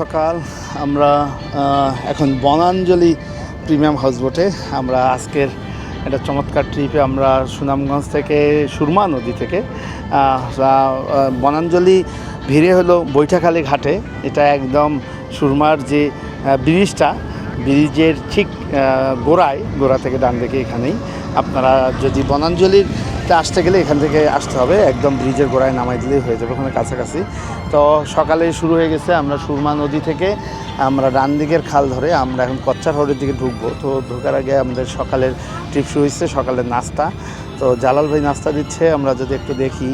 সকাল। আমরা এখন বনাঞ্জলি প্রিমিয়াম হাউস বোটে। আমরা আজকের একটা চমৎকার ট্রিপে আমরা সুনামগঞ্জ থেকে সুরমা নদী থেকে বনাঞ্জলি ভিড়ে হলো বৈঠাখালী ঘাটে। এটা একদম সুরমার যে ব্রিজটা, ব্রিজের ঠিক গোড়ায়, গোড়া থেকে ডান দিকে এখানেই। আপনারা যদি বনাঞ্জলির তে আসতে গেলে এখান থেকে আসতে হবে। একদম ব্রিজের গোড়ায় নামাই দিলেই হয়ে যাবে ওখানে কাছাকাছি। তো সকালে শুরু হয়ে গেছে আমরা সুরমা নদী থেকে, আমরা ডান দিকের খাল ধরে আমরা এখন কচ্চার হরের দিকে ঢুকবো। তো ঢোকার আগে আমাদের সকালের ট্রিপ শুরু হয়েছে, সকালের নাস্তা। তো জালাল ভাই নাস্তা দিচ্ছে, আমরা যদি একটু দেখি,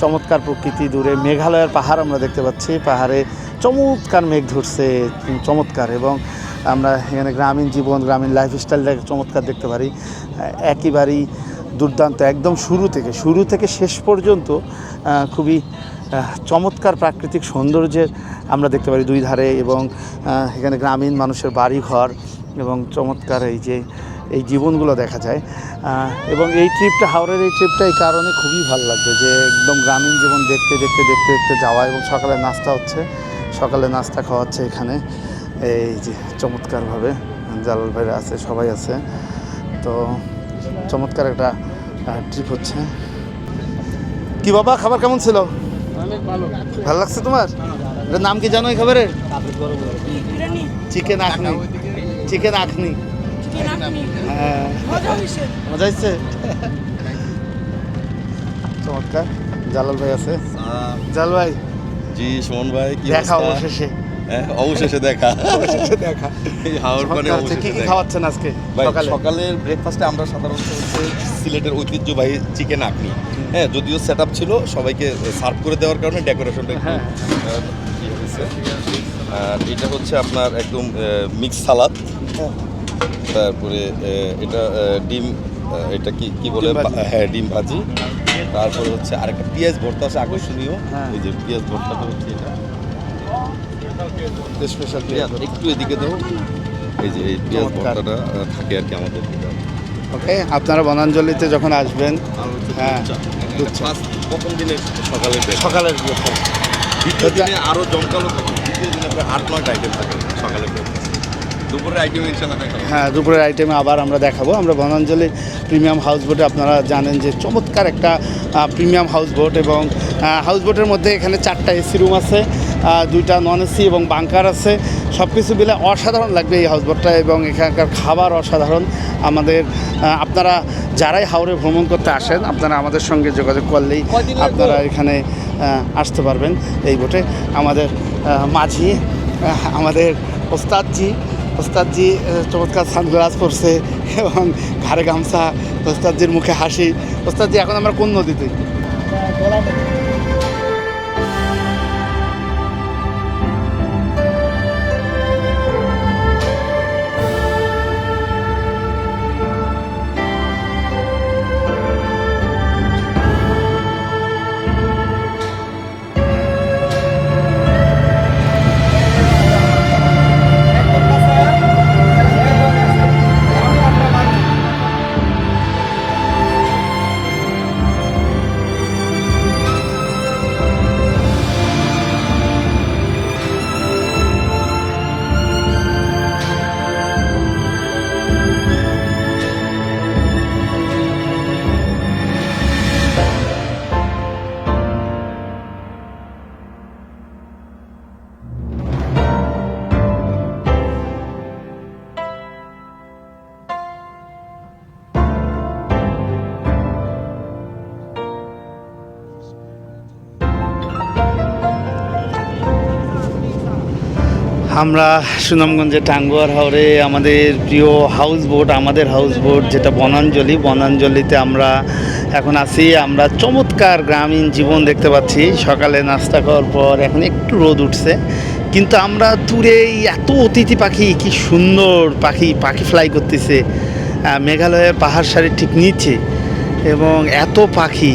চমৎকার প্রকৃতি দূরে, মেঘালয়ের পাহাড় আমরা দেখতে পাচ্ছি। পাহাড়ে চমৎকার মেঘ ধরছে, চমৎকার এবং আমরা এখানে গ্রামীণ জীবন, গ্রামীণ লাইফস্টাইলটা চমৎকার দেখতে পারি। একেবারেই দুর্দান্ত, একদম শুরু থেকে শুরু থেকে শেষ পর্যন্ত খুবই চমৎকার প্রাকৃতিক সৌন্দর্যের আমরা দেখতে পারি দুই ধারে এবং এখানে গ্রামীণ মানুষের বাড়ি ঘর এবং চমৎকার এই যে, এই জীবনগুলো দেখা যায়। এবং এই ট্রিপটা হাওড়ের এই ট্রিপটা এই কারণে খুবই ভালো লাগবে যে, একদম গ্রামীণ জীবন দেখতে দেখতে দেখতে দেখতে যাওয়া এবং সকালে নাস্তা হচ্ছে, সকালে নাস্তা খাওয়া হচ্ছে এখানে। এই যে, চমৎকারভাবে, জালাল ভাইরা আছে, সবাই আছে। তো, চমৎকার একটা ট্রিপ হচ্ছে। কি বাবা খাবার কেমন ছিল? ভালো। ভালো লাগছে তোমার? এটার নাম কি জানো এই খাবারের? চিকেন আখনি। চিকেন আখনি। হ্যাঁ। মজা হচ্ছে চমৎকার। জালাল ভাই আছে। জালাল ভাই। জি সুমন ভাই কি দেখা অবশেষে। হ্যাঁ, অবশেষে দেখা। অবশেষে দেখা। এই হাওড় পানে হচ্ছে। কি অবশেষে কি খাওয়াচ্ছেন আজকে ভাই সকালে? সকালের ব্রেকফাস্টে আমরা সাধারণত হচ্ছে সিলেটের ঐতিহ্যবাহী চিকেন আপনি হ্যাঁ যদিও সেট আপ ছিল সবাইকে সার্ভ করে দেওয়ার কারণে ডেকোরেশনটা একটু হ্যাঁ। ইয়ে। আর এটা হচ্ছে আপনার একদম মিক্স সালাদ হ্যাঁ। তারপরে এটা ডিম এটা কি কি বলে হ্যাঁ ডিম ভাজি তারপরে হচ্ছে আরেকটা পেঁয়াজ ভর্তা আছে আকর্ষণীয় হ্যাঁ। এই যে পেঁয়াজ ভর্তাটা হচ্ছে এটা স্পেশাল একটু এদিকে দেবো এই যে এই পেঁয়াজ। ভর্তাটা থাকে আর কি আমাদের ওকে আপনারা বনাঞ্জলিতে যখন আসবেন হ্যাঁ, প্রথম দিনে সকালে। সকালের ব্রেকফাস্ট দ্বিতীয় দিনে আরও জমকালো থাকে দ্বিতীয় দিনে প্রায় আট নয়টা আইটেম থাকে সকালে breakfast। দুপুরের আইটেম। হ্যাঁ দুপুরের আইটেমে আবার আমরা দেখাবো আমরা বনাঞ্জলি প্রিমিয়াম হাউস বোটে আপনারা জানেন যে চমৎকার একটা প্রিমিয়াম হাউস বোট এবং হাউস বোটের মধ্যে এখানে চারটা এসি রুম আছে দুইটা নন এসি এবং বাংকার আছে। সব কিছু মিলে অসাধারণ লাগবে এই হাউস বোটটা এবং এখানকার খাবার অসাধারণ। আমাদের আপনারা যারাই হাওড়ে ভ্রমণ করতে আসেন আপনারা আমাদের সঙ্গে যোগাযোগ করলেই আপনারা এখানে আসতে পারবেন এই বোটে আমাদের মাঝি আমাদের ওস্তাদজি ওস্তাদজি চমৎকার সানগ্লাস পরছে এবং ঘাড়ে গামছা। ওস্তাদজির মুখে হাসি। ওস্তাদজি এখন আমরা কোন নদীতে? আমরা সুনামগঞ্জের টাঙ্গুয়ার হাওড়ে আমাদের প্রিয় হাউস বোট আমাদের হাউস বোট যেটা বনাঞ্জলি। বনাঞ্জলিতে আমরা এখন আছি। আমরা চমৎকার গ্রামীণ জীবন দেখতে পাচ্ছি। সকালে নাস্তা করার পর এখন একটু রোদ উঠছে। কিন্তু আমরা দূরে এই এত অতিথি পাখি, কি সুন্দর পাখি পাখি ফ্লাই করতেছে। মেঘালয়ের পাহাড় সারির ঠিক নিচে। এবং এত পাখি,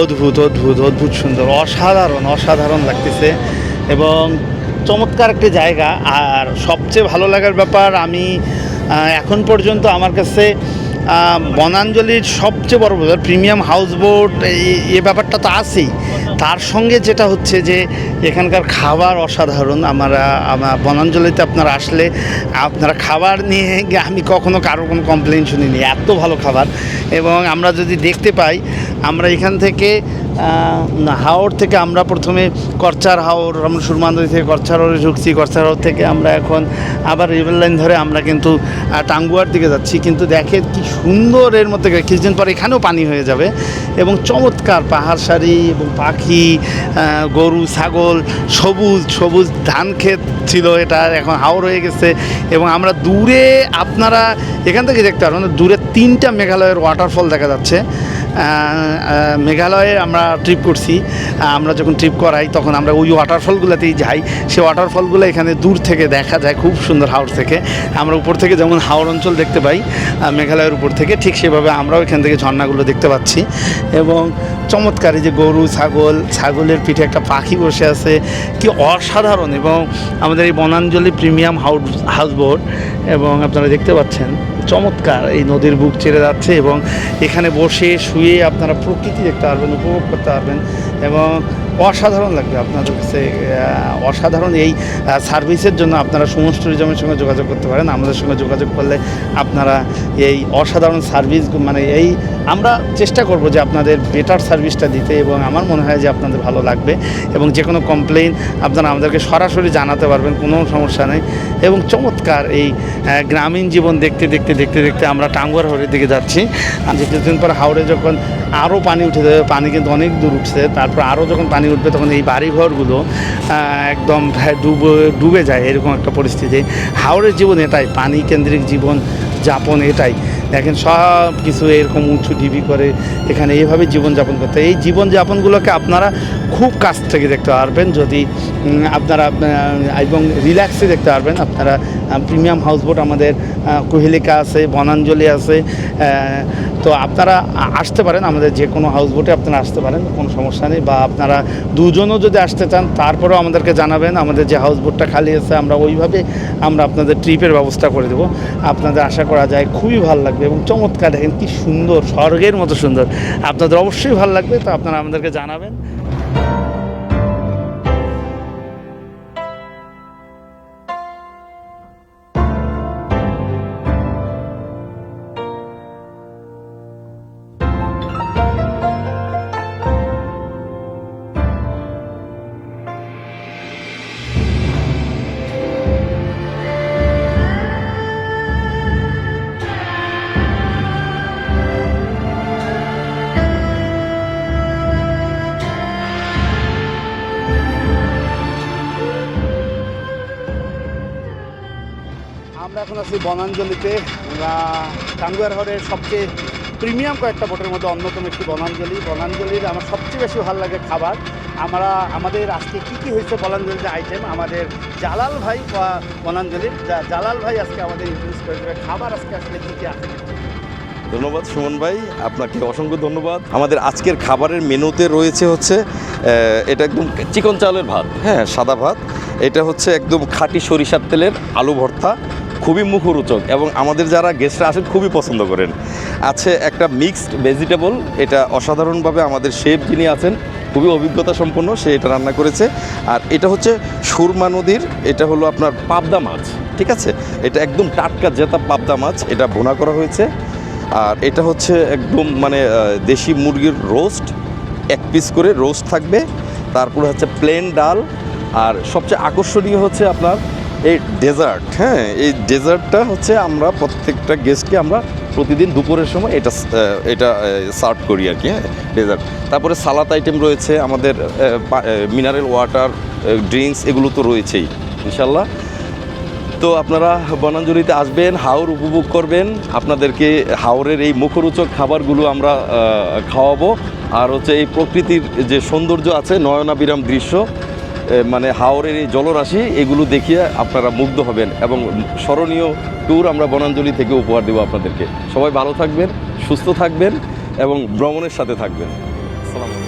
অদ্ভুত অদ্ভুত অদ্ভুত সুন্দর, অসাধারণ অসাধারণ লাগতেছে। এবং চমৎকার একটা জায়গা। আর সবচেয়ে ভালো লাগার ব্যাপার, আমি এখন পর্যন্ত আমার কাছে বনাঞ্জলির সবচেয়ে বড় ব্যাপার প্রিমিয়াম হাউস বোট এ ব্যাপারটা তো আছেই। তার সঙ্গে যেটা হচ্ছে যে, এখানকার খাবার অসাধারণ। আমরা আমার বনাঞ্চলিতে আপনারা আসলে, আপনারা খাবার নিয়ে আমি কখনো কারও কোনো কমপ্লেন শুনিনি। এত ভালো খাবার। এবং আমরা যদি দেখতে পাই, আমরা এখান থেকে হাওড় থেকে আমরা প্রথমে করচার হাওড় আমরা সুরমানদী থেকে করচার হাওড়ে ঢুকছি, করচার হাওড় থেকে আমরা এখন আবার রিভার লাইন ধরে আমরা কিন্তু টাঙ্গুয়ার দিকে যাচ্ছি। কিন্তু দেখে কি সুন্দর এর মধ্যে কিছুদিন পর এখানেও পানি হয়ে যাবে এবং চমৎকার পাহাড় সারি এবং পাখি গরু, ছাগল, সবুজ সবুজ ধান ক্ষেত ছিল এটা, এখন হাওড় হয়ে গেছে এবং আমরা দূরে আপনারা এখান থেকে দেখতে পারবেন, দূরে তিনটা মেঘালয়ের ওয়াটারফল দেখা যাচ্ছে। মেঘালয়ে আমরা ট্রিপ করছি। আমরা যখন ট্রিপ করাই, তখন আমরা ওই ওয়াটারফলগুলোতেই যাই। সেই ওয়াটারফলগুলো এখানে দূর থেকে দেখা যায়, খুব সুন্দর হাওড় থেকে। আমরা উপর থেকে যেমন হাওড় অঞ্চল দেখতে পাই মেঘালয়ের উপর থেকে, ঠিক সেভাবে আমরাও এখান থেকে ঝর্ণাগুলো দেখতে পাচ্ছি। এবং চমৎকার যে গরু, ছাগল, ছাগলের পিঠে একটা পাখি বসে আছে। কি অসাধারণ! এবং আমাদের এই বনাঞ্জলি প্রিমিয়াম হাউস হাউসবোট এবং আপনারা দেখতে পাচ্ছেন চমৎকার এই নদীর বুক ছেড়ে যাচ্ছে এবং এখানে বসে শুয়ে আপনারা প্রকৃতি দেখতে পারবেন উপভোগ করতে পারবেন এবং অসাধারণ লাগবে আপনাদের কাছে অসাধারণ এই সার্ভিসের জন্য আপনারা সমস্ত ট্যুরিজমের সঙ্গে যোগাযোগ করতে পারেন, আমাদের সঙ্গে যোগাযোগ করলে আপনারা এই অসাধারণ সার্ভিস মানে এই, আমরা চেষ্টা করব যে আপনাদের বেটার সার্ভিসটা দিতে এবং আমার মনে হয় যে আপনাদের ভালো লাগবে এবং যে কোনো কমপ্লেন আপনারা আমাদেরকে সরাসরি জানাতে পারবেন, কোনো সমস্যা নেই এবং চমৎকার এই গ্রামীণ জীবন দেখতে দেখতে দেখতে দেখতে আমরা টাঙ্গুয়ার হরের দিকে যাচ্ছি। কিছুদিন পর হাওড়ে যখন আরও পানি উঠে যাবে, পানি কিন্তু অনেক দূর উঠছে, তারপর আরও যখন পানি উঠবে, তখন এই বাড়িঘরগুলো একদম ডুবে ডুবে যায় এরকম একটা পরিস্থিতি। হাওড়ের জীবন এটাই পানি কেন্দ্রিক জীবন যাপন এটাই। দেখেন সব কিছু এরকম উঁচু ঢিবি করে এখানে এইভাবে জীবনযাপন করতে। এই জীবনযাপনগুলোকে আপনারা খুব কাছ থেকে দেখতে পারবেন। যদি আপনারা এবং রিল্যাক্সে দেখতে পারবেন, আপনারা প্রিমিয়াম হাউসবোট আমাদের কোহেলিকা আছে, বনাঞ্জলি আছে তো আপনারা আসতে পারেন, আমাদের যে কোনো হাউসবোটে আপনারা আসতে পারেন, কোনো সমস্যা নেই। বা আপনারা দুজনও যদি আসতে চান, তারপরেও আমাদেরকে জানাবেন, আমাদের যে হাউসবোটটা খালি আছে, আমরা ওইভাবে আমরা আপনাদের ট্রিপের ব্যবস্থা করে দেবো। আপনাদের আশা করা যায় খুবই ভালো লাগবে এবং চমৎকার দেখেন কি সুন্দর, স্বর্গের মতো সুন্দর। আপনাদের অবশ্যই ভালো লাগবে, তো আপনারা আমাদেরকে জানাবেন। আছি বনাঞ্জলিতে টাঙ্গুয়ার হরের সবচেয়ে প্রিমিয়াম কয়েকটা বোটের মধ্যে অন্যতম একটি বনাঞ্জলি। বনাঞ্জলির আমার সবচেয়ে বেশি ভালো লাগে খাবার। আমরা, আমাদের আজকে কী কী হয়েছে বনাঞ্জলিতে আইটেম আমাদের জালাল ভাই বনাঞ্জলির জালাল ভাই আজকে আমাদের ইন্ট্রোডিউস করে দেবে। খাবার আজকে আসলে কী কী আছে? ধন্যবাদ সুমন ভাই, আপনাকে অসংখ্য ধন্যবাদ। আমাদের আজকের খাবারের মেনুতে রয়েছে হচ্ছে এটা একদম চিকন চালের ভাত হ্যাঁ সাদা ভাত। এটা হচ্ছে একদম খাঁটি সরিষার তেলের আলু ভর্তা। খুবই মুখরোচক এবং আমাদের যারা গেস্টরা আসেন খুবই পছন্দ করেন। আছে একটা মিক্সড ভেজিটেবল এটা অসাধারণভাবে আমাদের শেফ যিনি আছেন, খুবই অভিজ্ঞতা সম্পন্ন সে এটা রান্না করেছে। আর এটা হচ্ছে সুরমা নদীর, এটা হলো আপনার পাবদা মাছ, ঠিক আছে? এটা একদম টাটকা জেতা পাবদা মাছ, এটা বোনা করা হয়েছে। আর এটা হচ্ছে একদম মানে দেশি মুরগির রোস্ট এক পিস করে রোস্ট থাকবে। তারপরে হচ্ছে প্লেন ডাল, আর সবচেয়ে আকর্ষণীয় হচ্ছে আপনার এই ডেজার্ট হ্যাঁ এই ডেজার্টটা হচ্ছে আমরা প্রত্যেকটা গেস্টকে আমরা প্রতিদিন দুপুরের সময় এটা এটা সার্ভ করি আর কি হ্যাঁ ডেজার্ট তারপরে সালাদ আইটেম রয়েছে আমাদের মিনারেল ওয়াটার ড্রিঙ্কস এগুলো তো রয়েছেই ইনশাল্লাহ তো আপনারা বনাঞ্জলিতে আসবেন, হাওর উপভোগ করবেন, আপনাদেরকে হাওরের এই মুখরোচক খাবারগুলো আমরা খাওয়াবো। আর হচ্ছে এই প্রকৃতির যে সৌন্দর্য আছে নয়নাবিরাম দৃশ্য মানে হাওরের এই জলরাশি, এগুলো দেখিয়ে আপনারা মুগ্ধ হবেন এবং স্মরণীয় ট্যুর আমরা বনাঞ্জলি থেকে উপহার দেবো আপনাদেরকে। সবাই ভালো থাকবেন, সুস্থ থাকবেন এবং ভ্রমণের সাথে থাকবেন। আসসালামু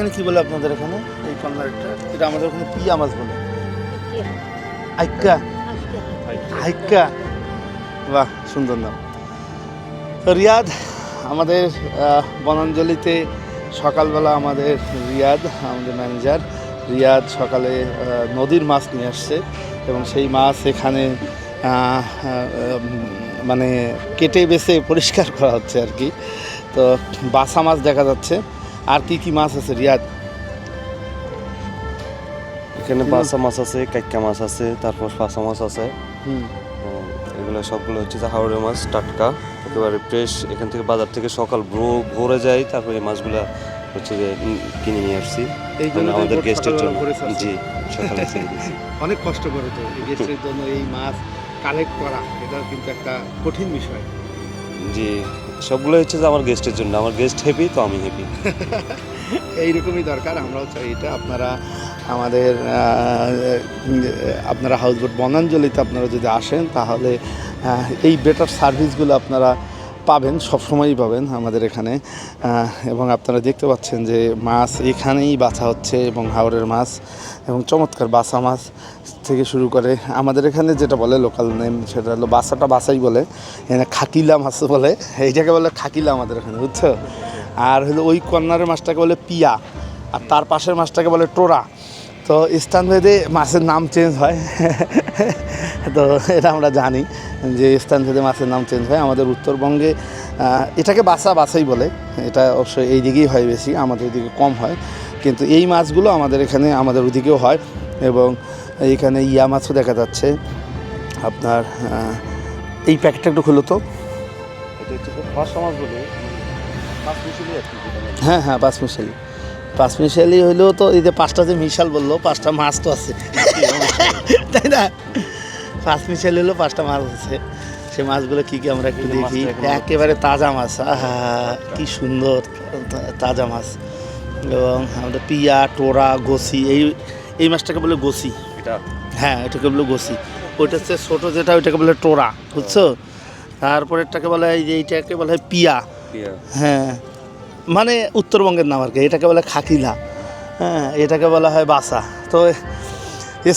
এখানে কি বলে আপনাদের এখানে? এই কর্নারটা এটা আমাদের ওখানে পিয়া মাছ বলে। আইক্কা। আইক্কা। বাহ, সুন্দর নাম। তো রিয়াদ, আমাদের বনাঞ্জলিতে সকালবেলা আমাদের রিয়াদ, আমাদের ম্যানেজার, রিয়াদ সকালে নদীর মাছ নিয়ে আসছে এবং সেই মাছ এখানে মানে কেটে বেছে পরিষ্কার করা হচ্ছে আর কি। তো বাসা মাছ দেখা যাচ্ছে। আর কি কি মাছ আছে রিয়াদ? এখানে বাসা মাছ আছে কাইকা মাছ আছে তারপর ফাঁসা মাছ আছে। এগুলো সবগুলো হচ্ছে হাওড়ে মাছ টাটকা। একেবারে ফ্রেশ এখান থেকে বাজার থেকে সকাল ভ্রো ভোরে যাই তারপর এই মাছগুলা হচ্ছে যে কিনে নিয়ে আসছি। মানে আমাদের গেস্টের জন্য। জি সকালে অনেক কষ্ট করে তো গেস্টের জন্য এই মাছ কালেক্ট করা এটা কিন্তু একটা কঠিন বিষয়। জি। সবগুলো হচ্ছে যে আমার গেস্টের জন্য। আমার গেস্ট হ্যাপি তো আমি হ্যাপি এইরকমই দরকার। আমরাও চাই এটা। আপনারা আমাদের আপনারা হাউসবোট বনাঞ্জলিতে আপনারা যদি আসেন, তাহলে এই বেটার সার্ভিসগুলো আপনারা পাবেন, সবসময়ই পাবেন আমাদের এখানে। এবং আপনারা দেখতে পাচ্ছেন যে মাছ এখানেই বাছা হচ্ছে এবং হাওড়ের মাছ এবং চমৎকার বাসা মাছ থেকে শুরু করে আমাদের এখানে যেটা বলে লোকাল নেম সেটা হলো বাসাটা বাসাই বলে, এখানে খাকিলা মাছ বলে, এইটাকে বলে খাকিলা আমাদের এখানে, বুঝছ? আর হলো ওই কর্নারের মাছটাকে বলে পিয়া, আর তার পাশের মাছটাকে বলে টোরা। তো স্থানভেদে মাছের নাম চেঞ্জ হয়। তো এটা আমরা জানি যে স্থানভেদে মাছের নাম চেঞ্জ হয়। আমাদের উত্তরবঙ্গে এটাকে বাসা বাসাই বলে। এটা অবশ্যই এই দিকেই হয় বেশি আমাদের ওদিকে কম হয়। কিন্তু এই মাছগুলো আমাদের এখানে আমাদের ওদিকেও হয় এবং এখানে ইয়া মাছও দেখা যাচ্ছে। আপনার এই প্যাকেটটা একটু খুলো তো। হ্যাঁ হ্যাঁ পাঁচ মিশালি পাঁচ মিশালি হইলেও তো এই যে পাঁচটা যে মিশাল বলল পাঁচটা মাছ তো আছে। তাই না? পাঁচ মিশালি হলো পাঁচটা মাছ আছে। সে মাছগুলো কি কি আমরা একটু এই দেখি। একেবারে তাজা মাছ। আহা কি সুন্দর তাজা মাছ। এবং আমাদের পিয়া টোরা গোসি এই এই মাছটাকে বলে গোসি। এটা? হ্যাঁ এটাকে বলে গোসি। ওইটা হচ্ছে ছোটো যেটা ওইটাকে বলে টোরা বুঝছ? তারপরেরটাকে বলে হয় যে এইটাকে বলে হয় পিয়া। হ্যাঁ। মানে উত্তরবঙ্গের নাম আর কি, এটাকে বলে খাকিলা। হ্যাঁ এটাকে বলা হয় বাসা। তো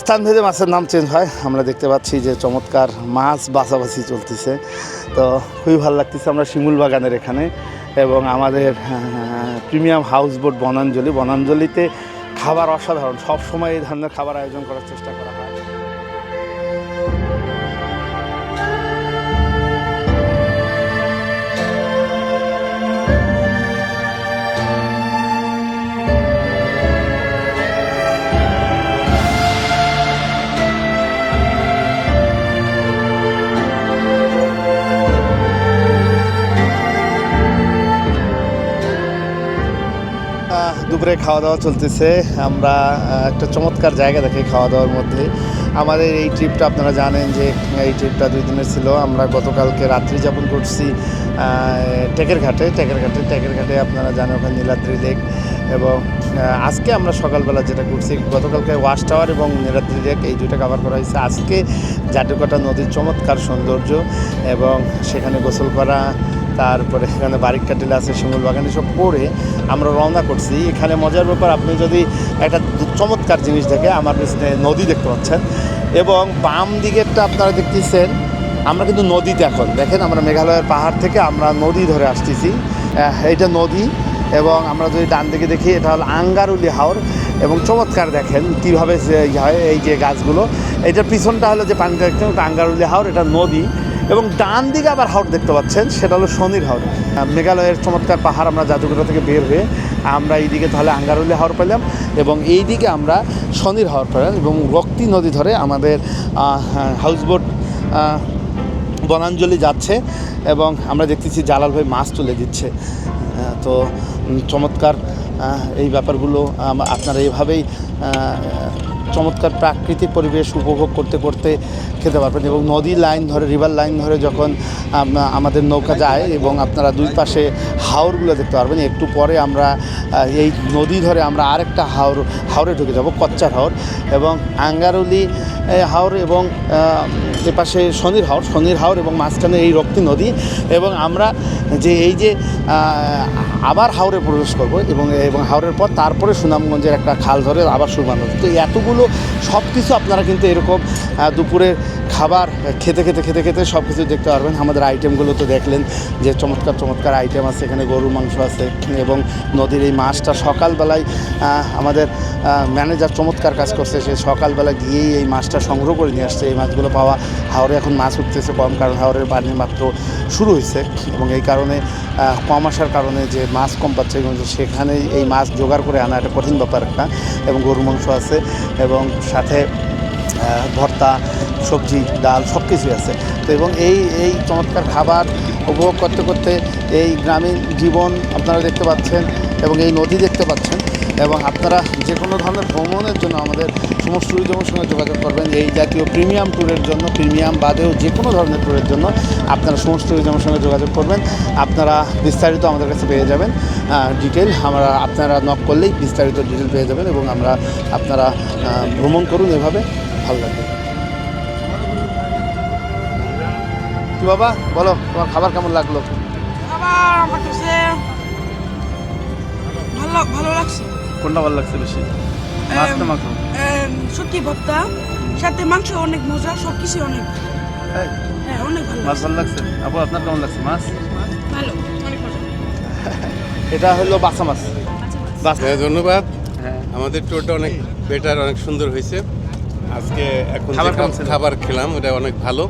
স্থান ভেদে মাছের নাম চেঞ্জ হয়। আমরা দেখতে পাচ্ছি যে চমৎকার মাছ বাছাবাছি চলতেছে। তো খুবই ভালো লাগতেছে আমরা শিমুল বাগানের এখানে এবং আমাদের প্রিমিয়াম হাউস বোট বনাঞ্জলি। বনাঞ্জলিতে খাবার অসাধারণ। সব সময় এই ধরনের খাবার আয়োজন করার চেষ্টা করা হয়। দুপুরে খাওয়া দাওয়া চলতেছে। আমরা একটা চমৎকার জায়গা দেখে খাওয়া দাওয়ার মধ্যে। আমাদের এই ট্রিপটা আপনারা জানেন যে, এই ট্রিপটা দুই দিনের ছিল। আমরা গতকালকে রাত্রি যাপন করছি টেকের ঘাটে। টেকের ঘাটে টেকের ঘাটে আপনারা জানেন ওখানে নীলাদ্রি লেক এবং আজকে আমরা সকালবেলা যেটা করছি, গতকালকে ওয়াশ টাওয়ার এবং নীলাদ্রি লেক এই দুইটা কভার করা হয়েছে। আজকে জাটুকাটা নদীর চমৎকার সৌন্দর্য এবং সেখানে গোসল করা তারপরে এখানে বারিক কাটিল আছে, শিমুল বাগান, এসব করে আমরা রওনা করছি। এখানে মজার ব্যাপার, আপনি যদি একটা চমৎকার জিনিস দেখে আমার পিছনে নদী দেখতে পাচ্ছেন, এবং বাম দিকেরটা আপনারা দেখতেছেন, আমরা কিন্তু নদীতে এখন। দেখেন, আমরা মেঘালয়ের পাহাড় থেকে আমরা নদী ধরে আসতেছি। এইটা নদী, এবং আমরা যদি ডান দিকে দেখি, এটা হলো আঙ্গারুলি হাওর। এবং চমৎকার দেখেন কীভাবে হয় এই যে গাছগুলো। এইটার পিছনটা হলো যে পানিটা দেখছেন আঙ্গারুলি হাওর, এটা নদী। এবং ডান দিকে আবার হাওর দেখতে পাচ্ছেন সেটা হলো শনির আহ, মেঘালয়ের চমৎকার পাহাড় আমরা জাদুঘর থেকে বের হয়ে আমরা এইদিকে তাহলে আঙ্গারুলি হাওর পেলাম এবং এই দিকে আমরা শনির হাওর পেলাম এবং রক্তি নদী ধরে আমাদের হাউসবোট বনাঞ্জলি যাচ্ছে এবং আমরা দেখতেছি জালাল ভাই মাছ তুলে দিচ্ছে। তো চমৎকার এই ব্যাপারগুলো আপনারা এইভাবেই আহ, চমৎকার প্রাকৃতিক পরিবেশ উপভোগ করতে করতে খেতে পারবেন এবং নদী লাইন ধরে রিভার লাইন ধরে যখন আমাদের নৌকা যায় এবং আপনারা দুই পাশে হাওরগুলো দেখতে পারবেন, একটু পরে আমরা এই নদী ধরে আমরা আরেকটা হাওর, হাওরে ঢুকে যাব, কচ্চার হাওর এবং আঙ্গারুলি হাওর এবং এপাশে শনির হাওর শনির হাওর এবং মাঝখানে এই রক্তি নদী এবং আমরা যে এই যে আবার হাওরে প্রবেশ করব এবং এবং হাওরের পর তারপরে সুনামগঞ্জের একটা খাল ধরে আবার সুরমা নদী তো এতগুলো সব কিছু আপনারা কিন্তু এরকম দুপুরে দুপুরের খাবার, খেতে খেতে খেতে খেতে সব কিছু দেখতে পারবেন। আমাদের আইটেমগুলো তো দেখলেন যে চমৎকার চমৎকার আইটেম আছে। এখানে গরুর মাংস আছে এবং নদীর এই মাছটা সকালবেলায় আমাদের ম্যানেজার চমৎকার কাজ করছে। সে সকালবেলা গিয়েই এই মাছটা সংগ্রহ করে নিয়ে আসছে। এই মাছগুলো পাওয়া হাওড়ে এখন মাছ উঠতেছে কম, কারণ হাওড়ের পানি মাত্র শুরু হয়েছে এবং এই কারণে কম আসার কারণে যে মাছ কম পাচ্ছে সেখানে এই মাছ জোগাড় করে আনা একটা কঠিন ব্যাপার একটা। এবং গরুর মাংস আছে এবং সাথে ভর্তা, সবজি, ডাল সব কিছুই আছে। তো এবং এই এই চমৎকার খাবার উপভোগ করতে করতে এই গ্রামীণ জীবন আপনারা দেখতে পাচ্ছেন এবং এই নদী দেখতে পাচ্ছেন এবং আপনারা যে কোনো ধরনের ভ্রমণের জন্য আমাদের সমস্ত ট্যুরিজমের সঙ্গে যোগাযোগ করবেন। এই জাতীয় প্রিমিয়াম ট্যুরের জন্য, প্রিমিয়াম বাদেও যে কোনো ধরনের ট্যুরের জন্য আপনারা সমস্ত ট্যুরিজমের সঙ্গে যোগাযোগ করবেন। আপনারা বিস্তারিত আমাদের কাছে পেয়ে যাবেন। ডিটেল আমরা, আপনারা নক করলেই বিস্তারিত ডিটেল পেয়ে যাবেন এবং আমরা আপনারা ভ্রমণ করুন এভাবে। ভালো লাগবে কি বাবা? বলো তোমার খাবার কেমন লাগল? আবার আমার কাছে ভালো ভালো লাগছে। কোনটা ভালো লাগছে বেশি? মাছ না মাংস? শুটকি ভর্তা সাথে মাংস অনেক মজা সব কিছু অনেক হ্যাঁ, অনেক ভালো মাছ ভালো লাগছে? আপু আপনার কেমন লাগছে মাছ? ভালো অনেক মজা। এটা হলো বাসা মাছ। হ্যাঁ, ধন্যবাদ। হ্যাঁ। আমাদের ট্যুরটা অনেক বেটার অনেক সুন্দর হয়েছে। আজকে এখন খাবার কেমন খাবার খেলাম ওটা অনেক ভালো?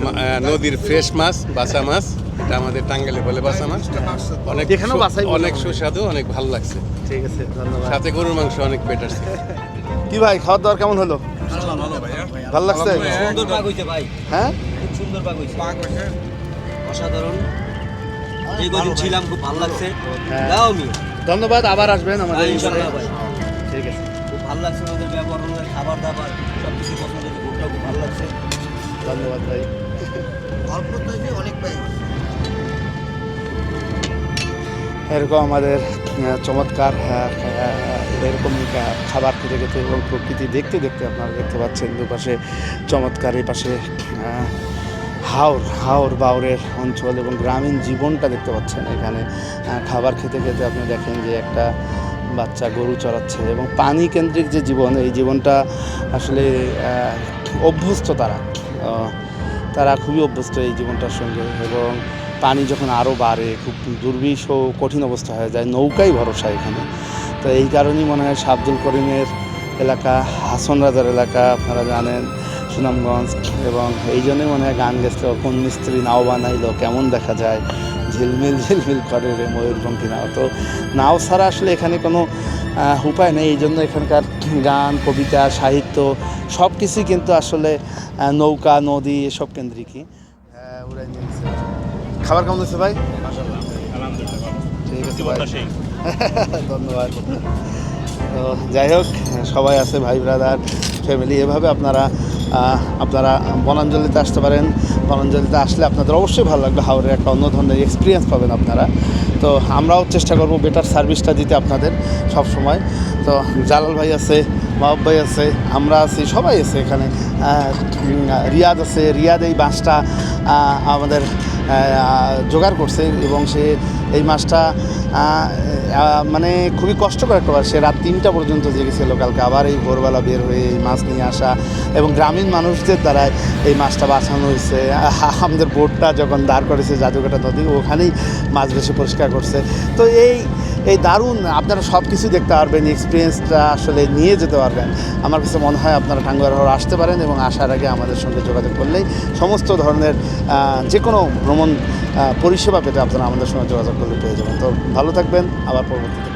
মা- আহ, নদীর ফ্রেশ মাছ বাসা মাছ। এটা আমাদের টাঙ্গালে বলে বাসা মাছ। অনেক এখানেও বাসাই অনেক সুস্বাদু অনেক ভালো লাগছে। ঠিক আছে ধন্যবাদ। সাথে গরুর মাংস অনেক বেটার ছিল। কি ভাই খাওয়ার দাওয়ার কেমন হলো? ভালো লাগছে? সুন্দর পাক হইছে ভাই। হ্যাঁ? খুব সুন্দর পাক হইছে। অসাধারণ। এই কদিন ছিলাম খুব ভালো লাগছে। হ্যাঁ। দাও আমি। ধন্যবাদ আবার আসবেন আমাদের ঘরে। ভাই। ঠিক আছে। খুব ভালো লাগছে ওদের খাবার দাবার সব কিছু পছন্দ হয়েছে ঘুরটাও খুব ভালো লাগছে। ধন্যবাদ ভাই। অল্প অনেক পাই। এরকম আমাদের চমৎকার এরকম খাবার খেতে খেতে এবং প্রকৃতি দেখতে দেখতে আপনারা দেখতে পাচ্ছেন দুপাশে চমৎকার এই পাশে হাওর হাওর বাউরের অঞ্চল এবং গ্রামীণ জীবনটা দেখতে পাচ্ছেন। এখানে খাবার খেতে খেতে আপনি দেখেন যে একটা বাচ্চা গরু চড়াচ্ছে এবং পানি কেন্দ্রিক যে জীবন, এই জীবনটা আসলে অভ্যস্ত তারা। তারা খুবই অভ্যস্ত এই জীবনটার সঙ্গে এবং পানি যখন আরও বাড়ে, খুব দুর্বিষ ও কঠিন অবস্থা হয়ে যায়, নৌকাই ভরসা এখানে। তো এই কারণেই মনে হয় শাব্দুল করিমের এলাকা, হাসন রাজার এলাকা, আপনারা জানেন, সুনামগঞ্জ এবং এই জন্যই মনে হয় গান গেছিল কোন মিস্ত্রি নাও বানাইলো, কেমন দেখা যায়? ঝিলমিল ঝিলমিল করে রে ময়ূরপঙ্খী নাও তো নাও ছাড়া আসলে এখানে কোনো উপায় নেই। এই জন্য এখানকার গান কবিতা সাহিত্য সব কিছুই কিন্তু আসলে নৌকা নদী এসব কেন্দ্রিকই। হ্যাঁ। খাবার কেমন হচ্ছে ভাই? ঠিক আছে ভাই। ধন্যবাদ। তো যাই হোক সবাই আছে ভাই ব্রাদার ফ্যামিলি এভাবে আপনারা আপনারা বনাঞ্জলিতে আসতে পারেন। বনাঞ্জলিতে আসলে আপনাদের অবশ্যই ভালো লাগবে। হাওড়ের একটা অন্য ধরনের এক্সপিরিয়েন্স পাবেন আপনারা। তো আমরাও চেষ্টা করব বেটার সার্ভিসটা দিতে আপনাদের সব সময় তো জালাল ভাই আছে মাহব ভাই আছে, আমরা আছি, সবাই আছে এখানে। রিয়াদ আছে, রিয়াদ এই বাসটা আমাদের জোগাড় করছে এবং সে এই মাছটা মানে খুবই কষ্টকর একটা সে রাত তিনটা পর্যন্ত জেগেছে লোকালকে আবার এই ভোরবেলা বের হয়ে এই মাছ নিয়ে আসা এবং গ্রামীণ মানুষদের দ্বারা এই মাছটা বাঁচানো হয়েছে। আমাদের বোটটা যখন দাঁড় করেছে জাদুঘাটা নদী, ওখানেই মাছ বেশি পরিষ্কার করছে। তো এই এই দারুণ, আপনারা সব কিছু দেখতে পারবেন এক্সপিরিয়েন্সটা আসলে নিয়ে যেতে পারবেন। আমার কাছে মনে হয় আপনারা টাঙ্গুয়ার হর আসতে পারেন এবং আসার আগে আমাদের সঙ্গে যোগাযোগ করলেই সমস্ত ধরনের যে কোনো ভ্রমণ পরিষেবা পেতে আপনারা আমাদের সঙ্গে যোগাযোগ করলে পেয়ে যাবেন। তো ভালো থাকবেন, আবার পরবর্তীতে